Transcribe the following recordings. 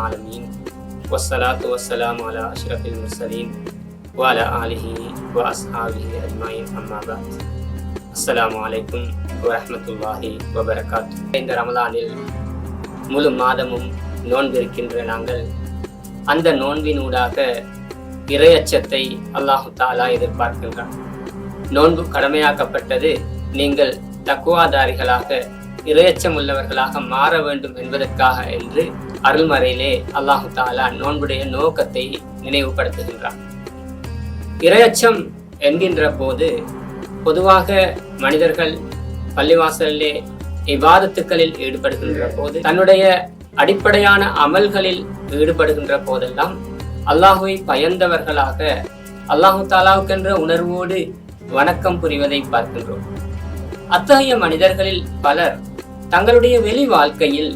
العالمين والصلاة والسلام على أشرف المرسلين وعلى آله وأصحابه أجمعين أما بعد السلام عليكم ورحمة الله وبركاته இந்த ரமலானில் முழு மாதமும் நோன்பிருக்கின்ற நாங்கள் அந்த நோன்பினூடாக இறையச்சத்தை அல்லாஹு தாலா எதிர்பார்க்கின்றான் நோன்பு கடமையாக்கப்பட்டது நீங்கள் தக்குவாதாரிகளாக இரையச்சம் உள்ளவர்களாக மாற வேண்டும் என்பதற்காக என்று அருள்மறையிலே அல்லாஹு தாலா நோன்புடைய நோக்கத்தை நினைவுபடுத்துகின்றான். இரையச்சம் என்கின்ற போது பொதுவாக மனிதர்கள் பள்ளிவாசலிலே இவாதத்துக்களில் ஈடுபடுகின்ற போது தன்னுடைய அடிப்படையான அமல்களில் ஈடுபடுகின்ற போதெல்லாம் அல்லாஹுவை பயந்தவர்களாக அல்லாஹு தாலாவுக்கென்ற உணர்வோடு வணக்கம் புரிவதை பார்க்கின்றோம். அத்தகைய மனிதர்களில் பலர் தங்களுடைய வெளி வாழ்க்கையில்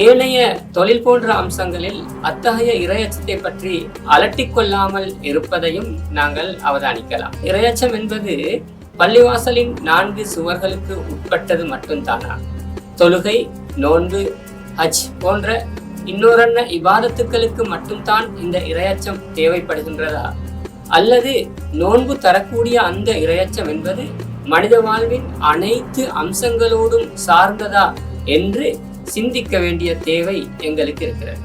ஏனைய தொழில் போன்ற அம்சங்களில் அத்தகைய இரையச்சத்தை பற்றி அலட்டிக் கொள்ளாமல் இருப்பதையும் நாங்கள் அவதானிக்கலாம். இரையச்சம் என்பது பள்ளிவாசலின் நான்கு சுவர்களுக்கு உட்பட்டது மட்டும்தானா? தொழுகை நோன்பு ஹஜ் போன்ற இன்னொரன்ன இபாதத்துக்களுக்கு மட்டும்தான் இந்த இரையச்சம் தேவைப்படுகின்றதா? அல்லது நோன்பு தரக்கூடிய அந்த இரையச்சம் என்பது மனித வாழ்வின் அனைத்து அம்சங்களோடும் சார்ந்ததா என்று சிந்திக்க வேண்டிய தேவை எங்களுக்கு இருக்கிறது.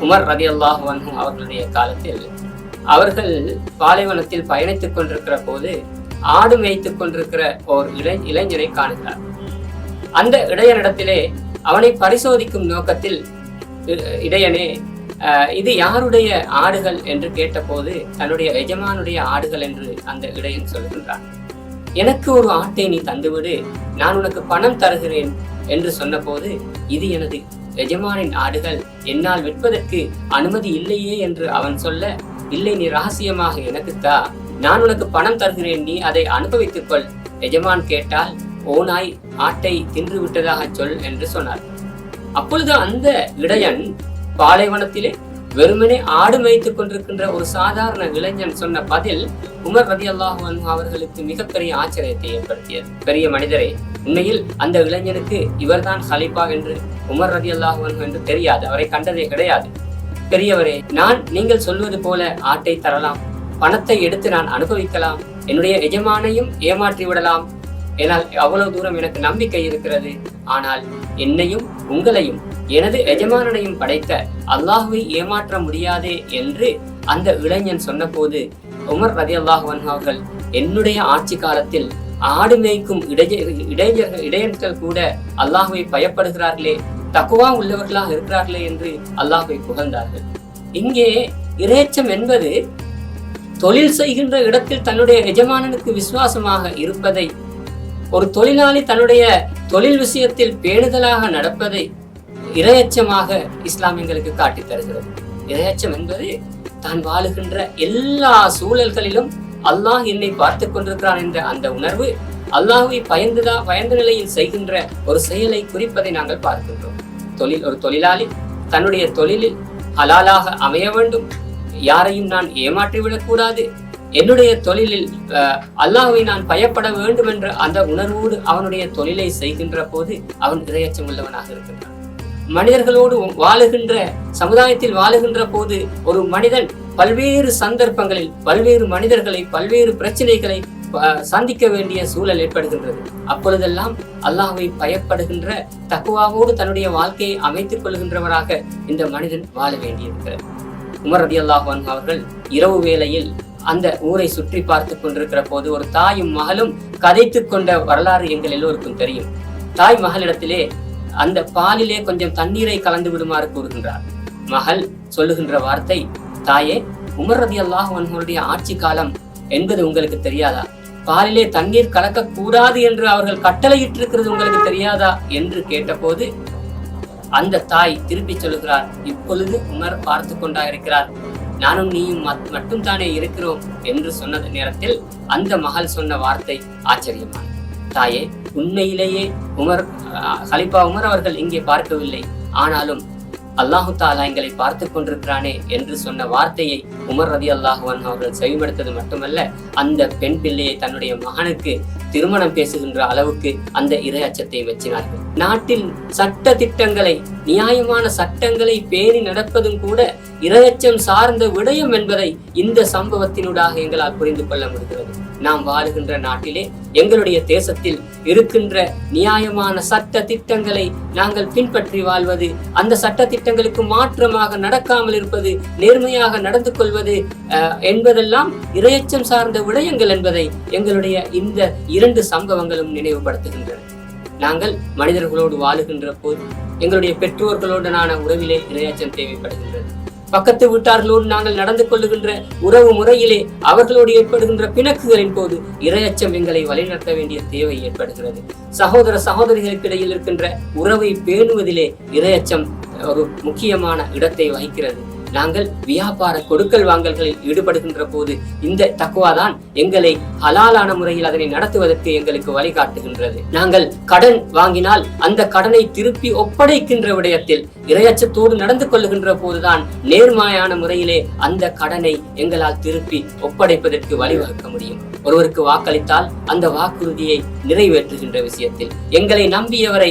உமர் ரதி அல்லாஹ் அவர்களுடைய காலத்தில் அவர்கள் பாலைவனத்தில் பயணித்துக் கொண்டிருக்கிற போது ஆடு மேய்த்துக் கொண்டிருக்கிற ஓர் இளை இளைஞரை காணுகிறார். அந்த இடையனிடத்திலே அவனை பரிசோதிக்கும் நோக்கத்தில் இடையனே அஹ், இது யாருடைய ஆடுகள் என்று கேட்டபோது தன்னுடைய எஜமானுடைய ஆடுகள் என்று அந்த இடையன் சொல்கின்றான் எனக்கு ஒரு ஆட்டை நீ தந்துவிடு நான் உனக்கு பணம் தருகிறேன் என்று சொன்னபோது இது எனது எஜமானின் ஆடுகள் என்னால் விற்பதற்கு அனுமதி இல்லையே என்று அவன் சொல்ல இல்லை நீ ரகசியமாக எனக்கு தா நான் உனக்கு பணம் தருகிறேன் நீ அதை அனுபவித்துக் கொள் எஜமான் கேட்டால் ஓனாய் ஆட்டை தின்று விட்டதாக சொல் என்று சொன்னார். அப்பொழுது அந்த இடையன் பாலைவனத்திலே வெறுமனே ஆடு மேய்த்துக் கொண்டிருக்கின்ற ஒரு சாதாரண இளைஞன் சொன்ன பதில் உமர் ரதி அல்லாஹன் அவர்களுக்கு மிகப்பெரிய ஆச்சரியத்தை ஏற்படுத்தியது. பெரிய மனிதரே உண்மையில் அந்த இளைஞனுக்கு இவர்தான் ஹலிபா என்று உமர் ரதி அல்லாஹன் என்று தெரியாது அவரை கண்டதே கிடையாது. பெரியவரே நான் நீங்கள் சொல்வது போல ஆட்டை தரலாம் பணத்தை எடுத்து நான் அனுபவிக்கலாம் என்னுடைய எஜமானையும் ஏமாற்றி விடலாம். ஏனால் அவ்வளவு தூரம் எனக்கு நம்பிக்கை இருக்கிறது. ஆனால் என்னையும் உங்களையும் எனது எஜமானனையும் படைத்த அல்லாஹுவை ஏமாற்ற முடியாதே என்று அந்த இளைஞன் சொன்னபோது உமர் ரதி அல்லாஹுவன் அவர்கள் என்னுடைய ஆட்சி காலத்தில் ஆடு மேய்க்கும் இடைய இடையர்கள் கூட அல்லாஹுவை பயப்படுகிறார்களே தக்குவா உள்ளவர்களாக இருக்கிறார்களே என்று அல்லாஹுவை புகழ்ந்தார்கள். இங்கே இறைச்சம் என்பது தொழில் செய்கின்ற இடத்தில் தன்னுடைய எஜமானனுக்கு விசுவாசமாக இருப்பதை ஒரு தொழிலாளி தன்னுடைய தொழில் விஷயத்தில் பேணுதலாக நடப்பதை இரையச்சமாக இஸ்லாம் எங்களுக்கு காட்டித் தருகிறது. இரையச்சம் என்பது தான் வாழுகின்ற எல்லா சூழல்களிலும் அல்லாஹ் என்னை பார்த்து கொண்டிருக்கிறான் என்ற அந்த உணர்வு அல்லாஹுவை பயந்துதா பயந்த நிலையில் செய்கின்ற ஒரு செயலை குறிப்பதை நாங்கள் பார்க்கின்றோம். தொழில் ஒரு தொழிலாளி தன்னுடைய தொழிலில் ஹலாலாக அமைய வேண்டும். யாரையும் நான் ஏமாற்றிவிடக்கூடாது என்னுடைய தொழிலில் அஹ், நான் பயப்பட வேண்டும் என்ற அந்த உணர்வோடு அவனுடைய தொழிலை செய்கின்ற போது அவன் இரையச்சம் உள்ளவனாக இருக்கின்றான். மனிதர்களோடு வாழுகின்ற சமுதாயத்தில் வாழுகின்ற போது ஒரு மனிதன் பல்வேறு சந்தர்ப்பங்களில் பல்வேறு மனிதர்களை பல்வேறு பிரச்சனைகளை அஹ், சந்திக்க வேண்டிய சூழல் ஏற்படுகின்றது. அப்பொழுதெல்லாம் அல்லாஹை பயப்படுகின்ற தக்குவாவோடு தன்னுடைய வாழ்க்கையை அமைத்துக் கொள்கின்றவராக இந்த மனிதன் வாழ வேண்டியிருக்கிறது. உமர் ரதி அவர்கள் இரவு வேளையில் அந்த ஊரை சுற்றி பார்த்து கொண்டிருக்கிற போது ஒரு தாயும் மகளும் கதைத்து கொண்ட வரலாறு எங்கள் எல்லோருக்கும் தெரியும். தாய் மகளிடத்திலே அந்த பாலிலே கொஞ்சம் தண்ணீரை கலந்து விடுமாறு கூறுகின்றார். மகள் சொல்லுகின்ற வார்த்தை தாயே உமர் ரதி அல்லாஹுடைய ஆட்சி காலம் என்பது உங்களுக்கு தெரியாதா? பாலிலே தண்ணீர் கலக்க கூடாது என்று அவர்கள் கட்டளையிட்டிருக்கிறது உங்களுக்கு தெரியாதா? என்று கேட்டபோது அந்த தாய் திருப்பி சொல்லுகிறார் இப்பொழுது உமர் பார்த்து கொண்டா இருக்கிறார் நானும் நீயும் மட்டும் தானே இருக்கிறோம் என்று சொன்ன நேரத்தில் அந்த மகள் சொன்ன வார்த்தை ஆச்சரியமான தாயே உண்மையிலேயே உமர் அஹ், உமர் அவர்கள் இங்கே பார்க்கவில்லை. ஆனாலும் அல்லாஹு தாலா எங்களை பார்த்து கொண்டிருக்கிறானே என்று சொன்ன வார்த்தையை உமர் ரதி அல்லாஹுவன் அவர்கள் செவிமடுத்தது மட்டுமல்ல அந்த பெண் பிள்ளையை தன்னுடைய மகனுக்கு திருமணம் பேசுகின்ற அளவுக்கு அந்த இறை அச்சத்தை வச்சினார்கள். நாட்டில் சட்ட திட்டங்களை நியாயமான சட்டங்களை பேணி நடப்பதும் கூட இரையச்சம் சார்ந்த விடயம் என்பதை இந்த சம்பவத்தினூடாக எங்களால் புரிந்து கொள்ள முடிகிறது. நாம் வாழுகின்ற நாட்டிலே எங்களுடைய தேசத்தில் இருக்கின்ற நியாயமான சட்ட திட்டங்களை நாங்கள் பின்பற்றி வாழ்வது அந்த சட்ட திட்டங்களுக்கு மாற்றமாக நடக்காமல் இருப்பது நேர்மையாக நடந்து கொள்வது என்பதெல்லாம் இரையச்சம் சார்ந்த விடயங்கள் என்பதை எங்களுடைய இந்த இரண்டு சம்பவங்களும் நினைவுபடுத்துகின்றன. நாங்கள் மனிதர்களோடு வாழுகின்ற போது எங்களுடைய பெற்றோர்களுடனான உறவிலே இரையச்சம் தேவைப்படுகின்றது. பக்கத்து வீட்டார்களோடு நாங்கள் நடந்து கொள்ளுகின்ற உறவு முறையிலே அவர்களோடு ஏற்படுகின்ற பிணக்குகளின் போது இரையச்சம் எங்களை வழிநடத்த வேண்டிய தேவை ஏற்படுகிறது. சகோதர சகோதரிகளுக்கு இடையில் இருக்கின்ற உறவை பேணுவதிலே இரையச்சம் ஒரு முக்கியமான இடத்தை வகிக்கிறது. நாங்கள் வியாபார கொடுக்கல் வாங்கல்களில் ஈடுபடுகின்ற போது இந்த தக்குவாதான் எங்களை ஹலாலான முறையில் அதனை நடத்துவதற்கு எங்களுக்கு வழிகாட்டுகின்றது. நாங்கள் கடன் வாங்கினால் அந்த கடனை திருப்பி ஒப்படைக்கின்ற விடயத்தில் இரையச்சத்தோடு நடந்து கொள்ளுகின்ற போதுதான் நேர்மையான முறையிலே அந்த கடனை எங்களால் திருப்பி ஒப்படைப்பதற்கு வழிவகுக்க முடியும். ஒருவருக்கு வாக்களித்தால் அந்த வாக்குறுதியை நிறைவேற்றுகின்ற விஷயத்தில். எங்களை நம்பியவரை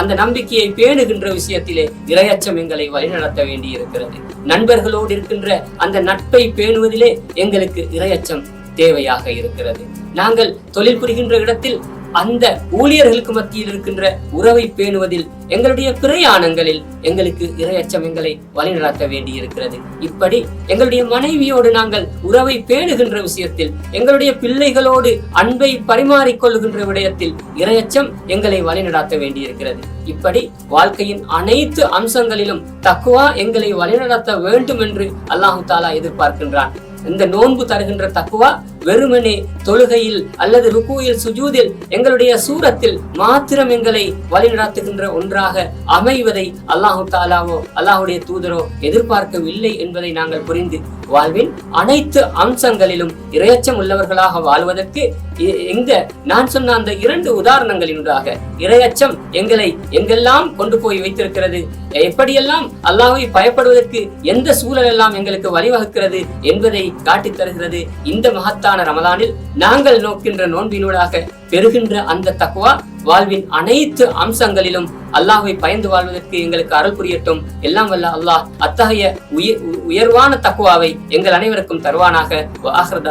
அந்த நம்பிக்கையை பேணுகின்ற விஷயத்திலே இரையச்சம் எங்களை வழிநடத்த வேண்டி இருக்கிறது நண்பர்களோடு இருக்கின்ற அந்த நட்பை பேணுவதிலே எங்களுக்கு இரையச்சம் தேவையாக இருக்கிறது. நாங்கள் தொழில் புரிகின்ற இடத்தில் அந்த ஊழியர்களுக்கு மத்தியில் இருக்கின்ற உறவை பேணுவதில் எங்களுடைய பிரயாணங்களில் எங்களுக்கு இரையச்சம் எங்களை வழிநடத்த வேண்டியிருக்கிறது. இப்படி எங்களுடைய மனைவியோடு நாங்கள் உறவை பேணுகின்ற விஷயத்தில் எங்களுடைய பிள்ளைகளோடு அன்பை பரிமாறிக்கொள்கின்ற விடயத்தில் இரையச்சம் எங்களை வழிநடத்த வேண்டியிருக்கிறது. இப்படி வாழ்க்கையின் அனைத்து அம்சங்களிலும் தக்குவா எங்களை வழிநடத்த வேண்டும் என்று அல்லாஹு தாலா எதிர்பார்க்கின்றான். இந்த நோன்பு தருகின்ற தக்குவா வெறுமனே தொழுகையில் அல்லது ருக்குயில் சுஜூதில் எங்களுடைய சூரத்தில் மாத்திரம் எங்களை வழிநடத்துகின்ற ஒன்றாக அமைவதை அல்லாஹு தாலாவோ அல்லாஹுடைய தூதரோ எதிர்பார்க்கவில்லை என்பதை நாங்கள் புரிந்து வாழ்வின் அனைத்து அம்சங்களிலும் இரையச்சம் உள்ளவர்களாக வாழ்வதற்கு இந்த நான் சொன்ன அந்த இரண்டு உதாரணங்களினூடாக இரையச்சம் எங்களை எங்கெல்லாம் கொண்டு போய் வைத்திருக்கிறது எப்படியெல்லாம் அல்லாஹை பயப்படுவதற்கு எந்த சூழல் எல்லாம் எங்களுக்கு வழிவகுக்கிறது என்பதை காட்டித் தருகிறது இந்த மகத்தான ரமலான ரமதானில் நாங்கள் நோக்கின்ற நோன்பினூடாக பெறுகின்ற அந்த தக்குவா வாழ்வின் அனைத்து அம்சங்களிலும் அல்லாஹை பயந்து வாழ்வதற்கு எங்களுக்கு அருள் புரியட்டும். எல்லாம் வல்ல அல்லாஹ் அத்தகைய உயர்வான தக்குவாவை எங்கள் அனைவருக்கும் தருவானாக.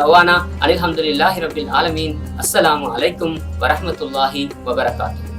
அவானா அலிஹம்துல்லாஹி ரபில் ஆலமீன். அஸ்ஸலாமு அலைக்கும் வரஹமத்துல்லாஹி வபரகாத்து